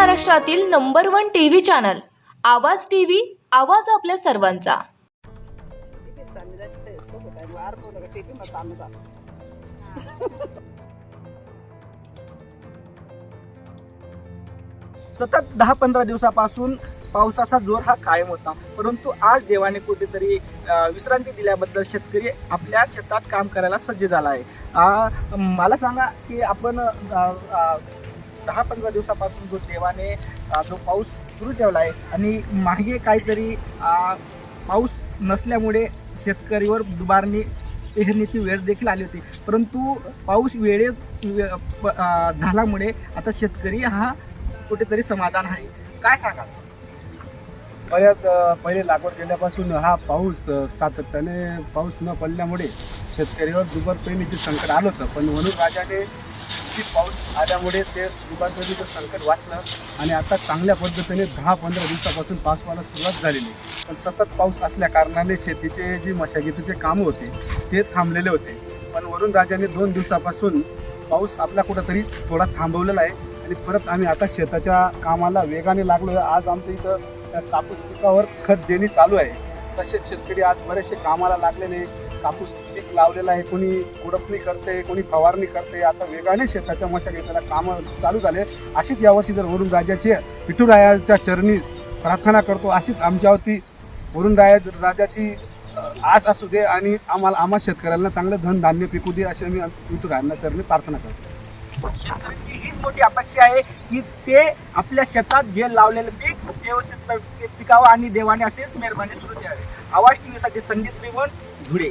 महाराष्ट्रातील number one TV channel. Awaaz TV Awaaz आपल्या सर्वांचा. सतत दहा पंधरा दिवसापासून पावसाचा जोर हा कायम होता. परंतु आज देवाने कुठेतरी विश्रांती दिल्याबद्दल शेतकरी आपल्या शेतात काम करायला सज्ज झाला आहे. मला सांगा की आपण दहा पंधरा दिवसापासून जो देवाने जो पाऊस सुरू ठेवला आहे आणि मागे काहीतरी पाऊस नसल्यामुळे शेतकरीवर दुबारणी पेरणीची वेळ देखील आली होती. परंतु पाऊस वेळेत प- झाल्यामुळे आता शेतकरी हा कुठेतरी समाधान आहे. काय सांगाल? बऱ्याच पहिले लागवड केल्यापासून हा पाऊस सातत्याने पाऊस न पडल्यामुळे शेतकरीवर दुबार पेरणीचे संकट आलं होतं. पण म्हणून राजाने की पाऊस आल्यामुळे ते दुकानचं संकट वाचलं आणि आता चांगल्या पद्धतीने दहा पंधरा दिवसापासून पाऊस व्हायला सुरुवात झालेली आहे. पण सतत पाऊस असल्या कारणाने शेतीचे जी मशागतीचे कामं होते ते थांबलेले होते. पण वरून राजाने दोन दिवसापासून पाऊस आपला कुठंतरी थोडा थांबवलेला आहे आणि परत आम्ही आता शेताच्या कामाला वेगाने लागलो आज आमच्या इथं त्या कापूस पिकावर खत देणे चालू आहे. तसेच शेतकरी आज बरेचसे कामाला लागलेले कापूस पीक लावलेला आहे कोणी कुडपणी करते कोणी फवारणी करते आता वेगाने शेताच्या मशागतीला कामं चालू झाले. अशीच यावर्षी जर वरुण राजाची विठुरायाच्या चरणी प्रार्थना करतो अशीच आमच्यावरती वरुण राया राजाची आस असू दे आणि आम्हाला आम्हा शेतकऱ्यांना चांगलं धन धान्य पिकू दे अशी आम्ही विठुरायांना चरणी प्रार्थना करतो. शेतकऱ्यांची हीच मोठी अपेक्षा आहे की ते आपल्या शेतात जे लावलेलं पीक व्यवस्थित पिकावं आणि देवाने असेच मेहरबानी सुरू द्यावी आवाज टीव्हीसाठी संगीत विमन धुळे.